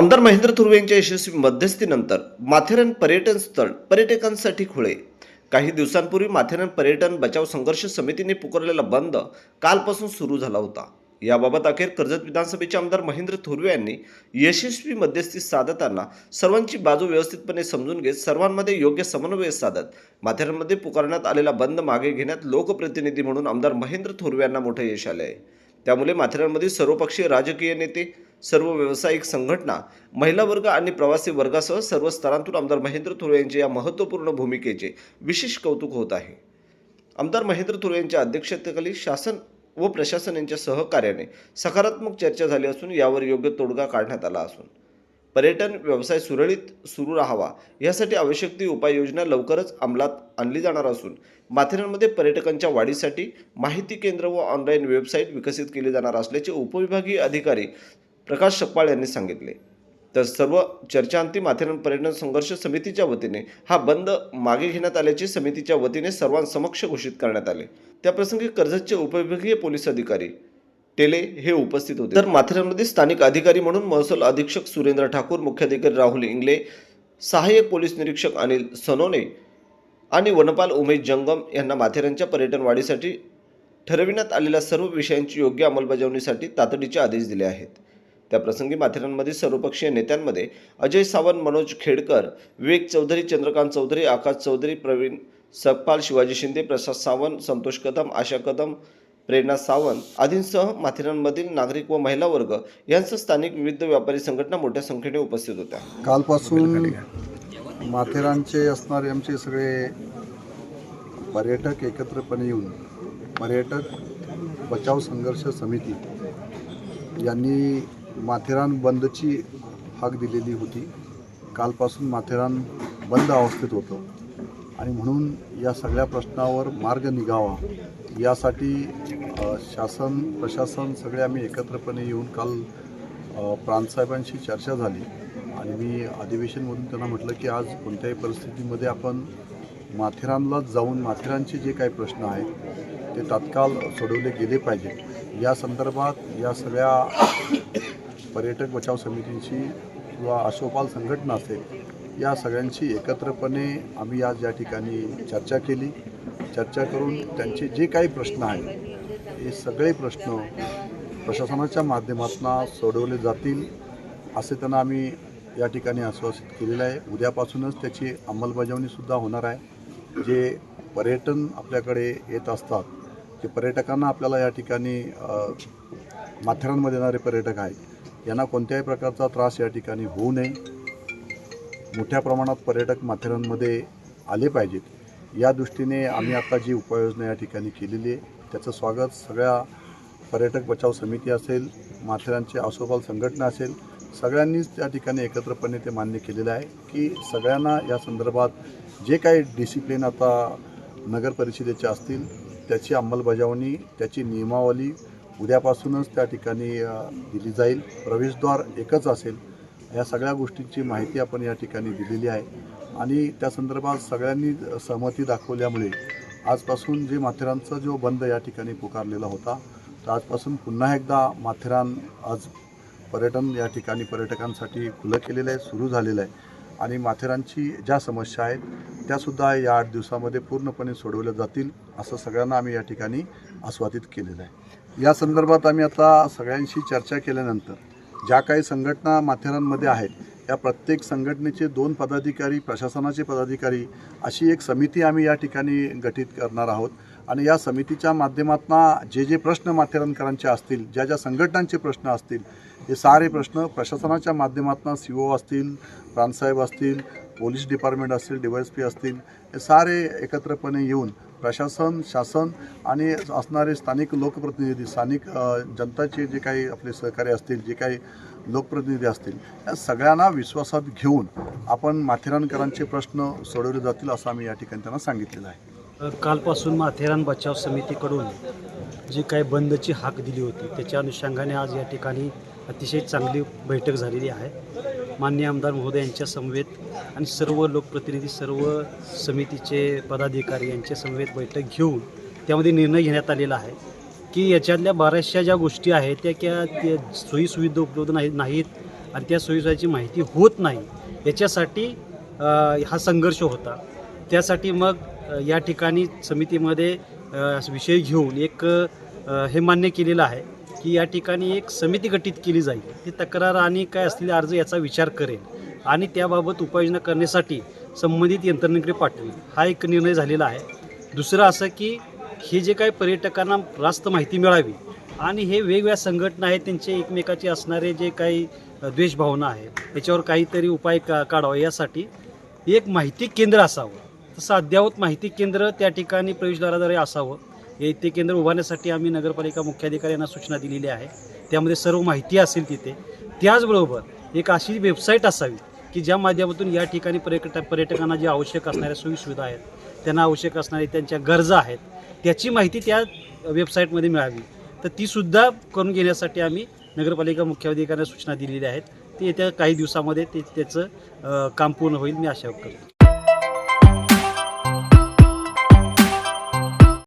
आमदार महेंद्र थुर्वे यांच्या यशस्वी मध्यस्थीनंतर माथेरान पर्यटन स्थळ पर्यटकांसाठी खुळे काही दिवसांपूर्वी माथेरान पर्यटन बचाव संघर्ष समितीने पुकारलेला बंद कालपासून सुरू झाला होता. याबाबत अखेर कर्जत विधानसभेचे आमदार महेंद्र थोरवे यांनी यशस्वी मध्यस्थी साधताना सर्वांची बाजू व्यवस्थितपणे समजून घेत सर्वांमध्ये योग्य समन्वय साधत माथेरानमध्ये पुकारण्यात आलेला बंद मागे घेण्यात लोकप्रतिनिधी म्हणून आमदार महेंद्र थोरवे यांना मोठं यश आलं आहे त्यामुळे माथेरानमध्ये सर्वपक्षीय राजकीय नेते सर्व व्यावसायिक संघटना महिला वर्ग आणि प्रवासी वर्गासह सर्व स्तरांतून आमदार महेंद्र थोरे यांच्या या महत्त्वपूर्ण भूमिकेचे विशेष कौतुक होत आहे. आमदार महेंद्र थोरे यांच्या अध्यक्षतेखाली शासन व प्रशासन यांच्या सहकार्याने सकारात्मक चर्चा झाली असून यावर योग्य तोडगा काढण्यात आला असून पर्यटन व्यवसाय सुरळीत सुरू राहावा यासाठी आवश्यक ती उपाययोजना लवकरच अंमलात आणली जाणार असून माथेरानमध्ये पर्यटकांच्या वाढीसाठी माहिती केंद्र व ऑनलाईन वेबसाईट विकसित केली जाणार असल्याचे उपविभागीय अधिकारी प्रकाश शकपाळ यांनी सांगितले. तर सर्व चर्चांती माथेरान पर्यटन संघर्ष समितीच्या वतीने हा बंद मागे घेण्यात आल्याचे समितीच्या वतीने सर्वांसमक्ष घोषित करण्यात आले. त्याप्रसंगी कर्जतचे उपविभागीय पोलीस अधिकारी टेले हे उपस्थित होते. तर माथेरानमध्ये स्थानिक अधिकारी म्हणून महसूल अधीक्षक सुरेंद्र ठाकूर मुख्याधिकारी राहुल इंगले सहाय्यक पोलीस निरीक्षक अनिल सनोने आणि वनपाल उमेश जंगम यांना माथेरानच्या पर्यटन वाढीसाठी ठरविण्यात आलेल्या सर्व विषयांची योग्य अंमलबजावणीसाठी तातडीचे आदेश दिले आहेत. त्याप्रसंगी माथेरानमधील सर्वपक्षीय नेत्यांमध्ये अजय सावंत मनोज खेडकर विवेक चौधरी चंद्रकांत चौधरी आकाश चौधरी प्रवीण सकपाल शिवाजी शिंदे प्रसाद सावंत संतोष कदम आशा कदम प्रेरणा सावंत आदींसह माथेरानमधील नागरिक व महिला वर्ग यांसह स्थानिक विविध व्यापारी संघटना मोठ्या संख्येने उपस्थित होत्या. कालपासून माथेरानचे असणारे आमचे सगळे पर्यटक एकत्रपणे येऊन पर्यटक बचाव संघर्ष समिती यांनी माथेरान बंदची हाक दिलेली होती. कालपासून माथेरान बंद अवस्थेत होतं. आणि म्हणून या सगळ्या प्रश्नावर मार्ग निघावा. यासाठी शासन प्रशासन सगळे आम्ही एकत्रपणे येऊन काल प्रांतसाहेबांशी चर्चा झाली. आणि मी अधिवेशनमधून त्यांना म्हटलं की आज कोणत्याही परिस्थितीमध्ये आपण माथेरानलाच जाऊन माथेरानचे जे काही प्रश्न आहेत ते तात्काळ सोडवले गेले पाहिजे या संदर्भात या सगळ्या पर्यटक बचाव समितीची किंवा अशोपाल संघटना असेल या सगळ्यांची एकत्रपणे आम्ही आज या ठिकाणी चर्चा केली. चर्चा करून त्यांचे जे काही प्रश्न आहेत हे सगळे प्रश्न प्रशासनाच्या माध्यमातून सोडवले जातील असे त्यांना आम्ही या ठिकाणी आश्वासित केलेलं आहे. उद्यापासूनच त्याची अंमलबजावणीसुद्धा होणार आहे. जे पर्यटन आपल्याकडे येत असतात ते पर्यटकांना आपल्याला या ठिकाणी माथेरांमध्ये माथेरानमध्ये येणारे पर्यटक आहेत यांना कोणत्याही प्रकारचा त्रास या ठिकाणी होऊ नये. मोठ्या प्रमाणात पर्यटक माथेरानमध्ये आले पाहिजेत. या दृष्टीने आम्ही आता जी उपाययोजना या ठिकाणी केलेली आहे त्याचं स्वागत सगळ्या पर्यटक बचाव समिती असेल माथेरानची आसोपाल संघटना असेल सगळ्यांनीच त्या ठिकाणी एकत्रपणे ते मान्य केलेलं आहे की सगळ्यांना या संदर्भात जे काही डिसिप्लिन आता नगर परिषदेचे असतील त्याची अंमलबजावणी त्याची नियमावली उद्यापासूनच त्या ठिकाणी दिली जाईल. प्रवेशद्वार एकच असेल. या सगळ्या गोष्टींची माहिती आपण या ठिकाणी दिलेली आहे. आणि त्या संदर्भात सगळ्यांनी सहमती दाखवल्यामुळे आजपासून जे माथेरानचा जो बंद या ठिकाणी पुकारलेला होता तर आजपासून पुन्हा एकदा माथेरान आज पर्यटन या ठिकाणी पर्यटकांसाठी खुलं केलेलं आहे सुरू झालेलं आहे. आणि माथेरानची ज्या समस्या आहेत त्यासुद्धा या आठ दिवसामध्ये पूर्णपणे सोडवल्या जातील असं सगळ्यांना आम्ही या ठिकाणी आस्वादित केलेलं आहे. या संदर्भात आम्ही आता सगळ्यांशी चर्चा केल्यानंतर ज्या काही संघटना माथेरानमध्ये आहेत या प्रत्येक संघटनेचे दोन पदाधिकारी प्रशासनाचे पदाधिकारी अशी एक समिती आम्ही या ठिकाणी गठीत करणार आहोत. आणि या समितीच्या माध्यमातून जे जे प्रश्न माथेरानकरांचे असतील ज्या ज्या संघटनांचे प्रश्न असतील हे सारे प्रश्न प्रशासनाच्या माध्यमातून सी ओ असतील प्रांतसाहेब असतील पोलीस डिपार्टमेंट असतील डी वाय एस पी असतील हे सारे एकत्रपणे येऊन प्रशासन शासन आणि असणारे स्थानिक लोकप्रतिनिधी स्थानिक जनताचे जे काही आपले सहकारी असतील जे काही लोकप्रतिनिधी असतील या सगळ्यांना विश्वासात घेऊन आपण माथेरानकरांचे प्रश्न सोडवले जातील असं आम्ही या ठिकाणी त्यांना सांगितलेलं आहे. कालपासून माथेरान बचाव समितीकडून जी काही बंदची हाक दिली होती त्याच्या अनुषंगाने आज या ठिकाणी अतिशय चांगली बैठक झालेली आहे. मान्य आमदार महोदय यांच्या समवेत आणि सर्व लोकप्रतिनिधी सर्व समितीचे पदाधिकारी यांच्या समवेत बैठक घेऊन त्यामध्ये निर्णय घेण्यात आलेला आहे की याच्यातल्या बऱ्याचशा ज्या गोष्टी आहेत त्या क्या त्या सोयीसुविधा उपलब्ध नाहीत नाहीत आणि त्या सोयीसुविधाची माहिती होत नाही याच्यासाठी हा संघर्ष होता. त्यासाठी मग या ठिकाणी समितीमध्ये विषय घेऊन एक हे मान्य केलेलं आहे की या ठिकाणी एक समिती गठीत केली जाईल. ती तक्रार आणि काय असलेले अर्ज याचा विचार करेल आणि त्याबाबत उपाययोजना करण्यासाठी संबंधित यंत्रणेकडे पाठवेल. हा एक निर्णय झालेला आहे. दुसरं असं की हे जे काही पर्यटकांना रास्त माहिती मिळावी आणि हे वेगवेगळ्या संघटना आहेत त्यांचे एकमेकाचे असणारे जे काही द्वेषभावना आहे त्याच्यावर काहीतरी उपाय का काढावा यासाठी एक माहिती केंद्र असावं. तसं अद्ययावत माहिती केंद्र त्या ठिकाणी प्रवेशद्वाराद्वारे असावं. हे ते केंद्र उभारण्यासाठी आम्ही नगरपालिका मुख्याधिकारी यांना सूचना दिलेली आहे. त्यामध्ये सर्व माहिती असेल तिथे. त्याचबरोबर एक अशी वेबसाईट असावी की ज्या माध्यमातून या ठिकाणी पर्यटक पर्यटकांना जे आवश्यक असणाऱ्या सोयीसुविधा आहेत त्यांना आवश्यक असणाऱ्या त्यांच्या गरजा आहेत त्याची माहिती त्या वेबसाईटमध्ये मिळावी. तर तीसुद्धा करून घेण्यासाठी आम्ही नगरपालिका मुख्याधिकाऱ्यांना सूचना दिलेल्या आहेत. ते येत्या काही दिवसामध्ये ते त्याचं काम पूर्ण होईल मी आशा करतो.